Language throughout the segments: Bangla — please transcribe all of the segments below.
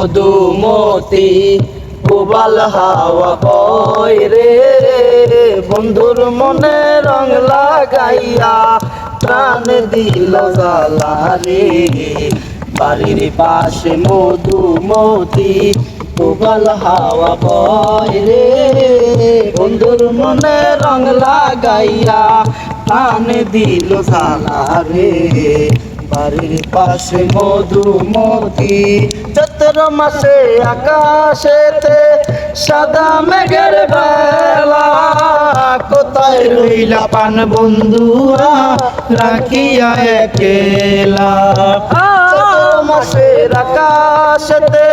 মধুমতি প্রবাল হাওয়া বয় রে বন্ধুর মনে রং লাগাইয়া প্রাণ দিল জ্বালা রে বাড়ির পাশে মধুমতি প্রবাল হাওয়া বয় রে বন্ধুর মনে রং লাগাইয়া প্রাণ দিল জ্বালা রে বাড়ির পাশে মধুমতি, চৈত্র মাসে আকাশেতে সাদা মেঘের বেলা। কোথায় রইলা পান বন্ধুরা, রাখিয়া একেলা। মাসের আকাশেতে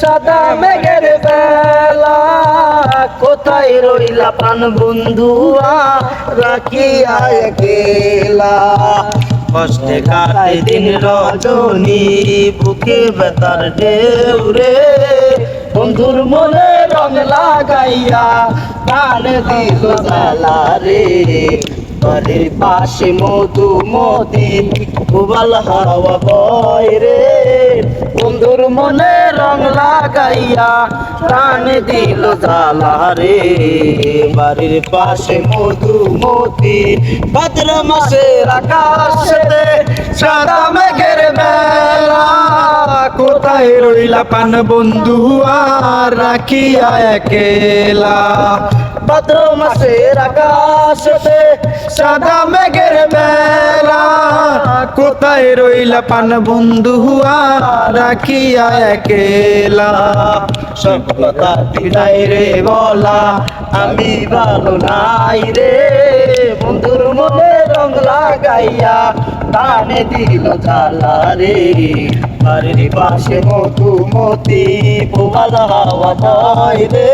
সাদা মেঘের বেলা। কোথায় রইলা পান বন্ধুয়া রাখিয়া একেলা। কষ্টে কাটে দিন রজনী বুকে বেতার ডেউরে বন্ধুর মনে রং লাগাইয়া প্রাণ দিল রে বাড়ির পাশে মধুমতি উবাল হাওয়া বয় রে। বন্ধুর মনে রং লাগাইয়া প্রাণ দিল জ্বালা রে। বাড়ির পাশে মধু মধুমতি ভদ্র মাসের আকাশে সাদা মেঘের বেলা কোথায় রইলা পান বন্ধু, আর রাখিয়া একেলা? ভদ্র মাসের আকাশে সাদা মেঘের বেলা, কোথায় রইলা পান বন্ধু আর রাখিয়া একেলা? সব কথা রে বলা, আমি ভালো নাই রে। বন্ধুর মনে রং লাগাইয়া কানে দিল জ্বালা রে। বাড়ির পাশে মধুমতি পোবাল হাওয়া রে।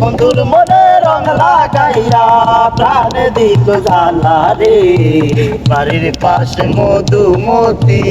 বন্ধুর মনে রং গাইরা প্রাণ দীপ জ্বালা রে। বাড়ির পাশে মধুমতি।